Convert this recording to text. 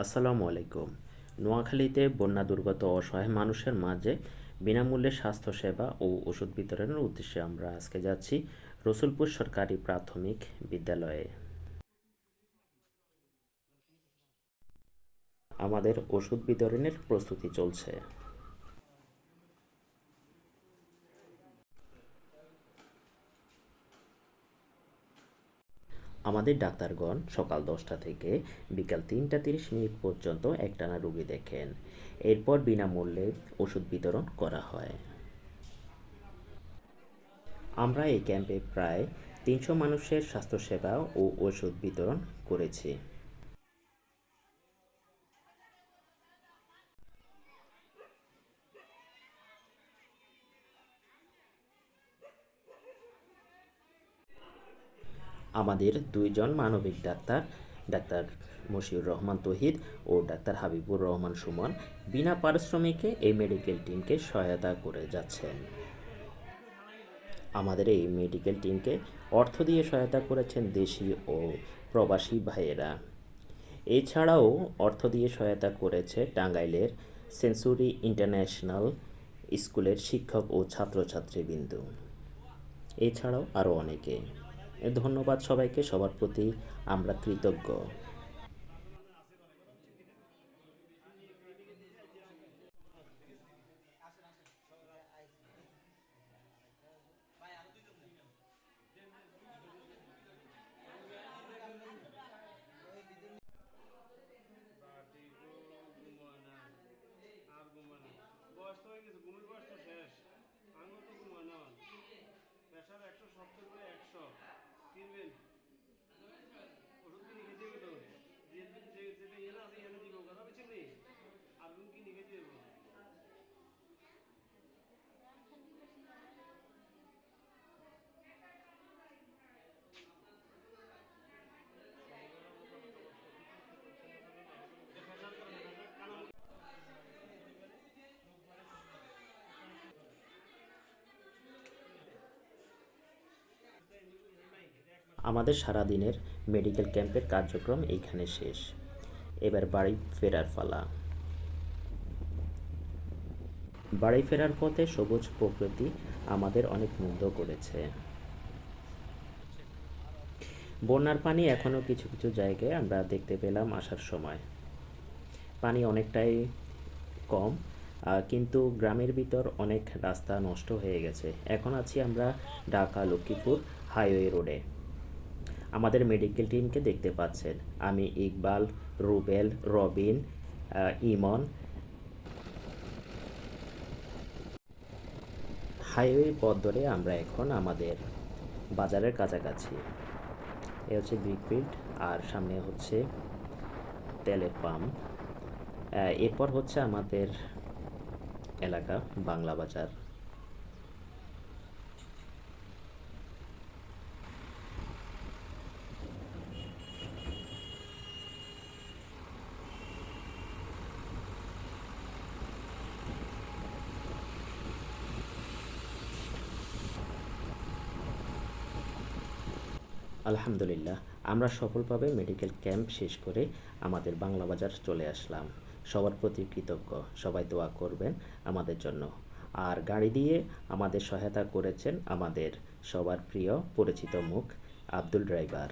আসসালামু আলাইকুম। নোয়াখালীতে বন্যা দুর্গত অসহায় মানুষের মাঝে বিনামূল্যে স্বাস্থ্যসেবা ও ওষুধ বিতরণের উদ্দেশ্যে আমরা আজকে যাচ্ছি রসুলপুর সরকারি প্রাথমিক বিদ্যালয়ে। আমাদের ওষুধ বিতরণের প্রস্তুতি চলছে। আমাদের ডাক্তারগণ সকাল দশটা থেকে বিকাল তিনটা তিরিশ মিনিট পর্যন্ত একটানা রুগী দেখেন। এরপর বিনামূল্যে ওষুধ বিতরণ করা হয়। আমরা এই ক্যাম্পে প্রায় তিনশো মানুষের স্বাস্থ্যসেবা ও ওষুধ বিতরণ করেছি। আমাদের দুইজন মানবিক ডাক্তার ডাক্তার মশিউর রহমান তহিদ ও ডাক্তার হাবিবুর রহমান সুমন বিনা পারিশ্রমিকে এই মেডিকেল টিমকে সহায়তা করে যাচ্ছেন। আমাদের এই মেডিকেল টিমকে অর্থ দিয়ে সহায়তা করেছেন দেশি ও প্রবাসী ভাইয়েরা। এছাড়াও অর্থ দিয়ে সহায়তা করেছে টাঙ্গাইলের সেঞ্চুরি ইন্টারন্যাশনাল স্কুলের শিক্ষক ও ছাত্রছাত্রীবৃন্দ। এছাড়াও আরও অনেকে। ধন্যবাদ সবাইকে সবার প্রতি আমরা কৃতজ্ঞ। আমাদের সারাদিনের মেডিকেল ক্যাম্পের কার্যক্রম এইখানে শেষ। এবার বাড়ি ফেরার পালা। বাড়ি ফেরার পথে সবুজ প্রকৃতি আমাদের অনেক মুগ্ধ করেছে। বন্যার পানি এখনও কিছু কিছু জায়গায় আমরা দেখতে পেলাম আসার সময়। পানি অনেকটাই কম কিন্তু গ্রামের ভিতর অনেক রাস্তা নষ্ট হয়ে গেছে। এখন আছি আমরা ঢাকা লক্ষ্মীপুর হাইওয়ে রোডে। আমাদের মেডিকেল টিমকে দেখতে পাচ্ছেন। আমি ইকবাল, রুবেল, রবিন ইমন। হাইওয়ে পথ ধরে আমরা এখন আমাদের বাজারের কাছাকাছি। এ হচ্ছে ব্রিকফিল্ড আর সামনে হচ্ছে তেলের পাম্প। এরপর হচ্ছে আমাদের এলাকা, বাংলা বাজার। আলহামদুলিল্লাহ, আমরা সফলভাবে মেডিকেল ক্যাম্প শেষ করে আমাদের বাংলা বাজার চলে আসলাম। সবার প্রতি কৃতজ্ঞ, সবাই দোয়া করবেন আমাদের জন্য। আর গাড়ি দিয়ে আমাদের সহায়তা করেছেন আমাদের সবার প্রিয় পরিচিত মুখ আব্দুল ড্রাইভার।